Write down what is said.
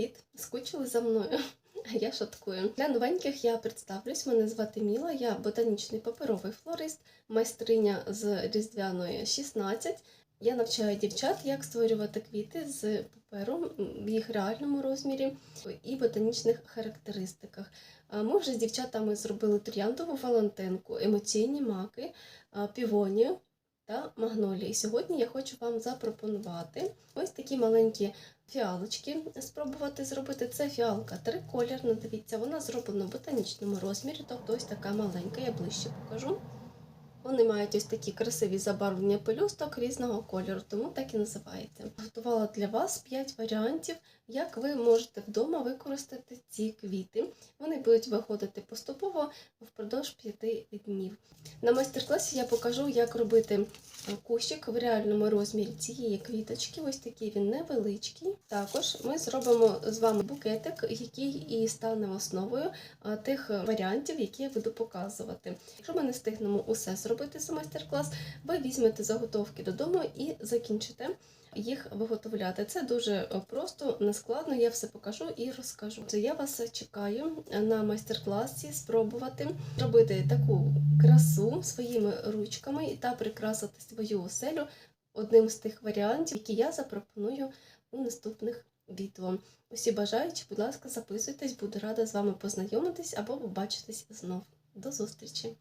Привіт! Скучили за мною. Я шуткую. Для новеньких я представлюсь. Мене звати Міла, я ботанічний паперовий флорист, майстриня з Різдвяної 16. Я навчаю дівчат, як створювати квіти з паперу в їх реальному розмірі і ботанічних характеристиках. Ми вже з дівчатами зробили трояндову валентинку, емоційні маки, а, півонію та магнолії. Сьогодні я хочу вам запропонувати ось такі маленькі фіалочки спробувати зробити. Це фіалка триколірна, дивіться, вона зроблена в ботанічному розмірі, тобто ось така маленька, я ближче покажу. Вони мають ось такі красиві забарвлення пелюсток різного кольору, тому так і називається. Готувала для вас 5 варіантів, як ви можете вдома використати ці квіти. Вони будуть виходити поступово впродовж 5 днів. На майстер-класі я покажу, як робити кущик в реальному розмірі цієї квіточки. Ось такий він невеличкий. Також ми зробимо з вами букетик, який і стане основою тих варіантів, які я буду показувати. Якщо ми не встигнемо усе зробити за майстер-клас, ви візьмете заготовки додому і закінчите їх виготовляти. Це дуже е, просто, нескладно, я все покажу і розкажу. Я вас чекаю на майстер-класі спробувати робити таку красу своїми ручками та прикрасити свою оселю одним з тих варіантів, які я запропоную у наступних відео. Усі бажаючі, будь ласка, записуйтесь, буду рада з вами познайомитись або побачитись знов. До зустрічі!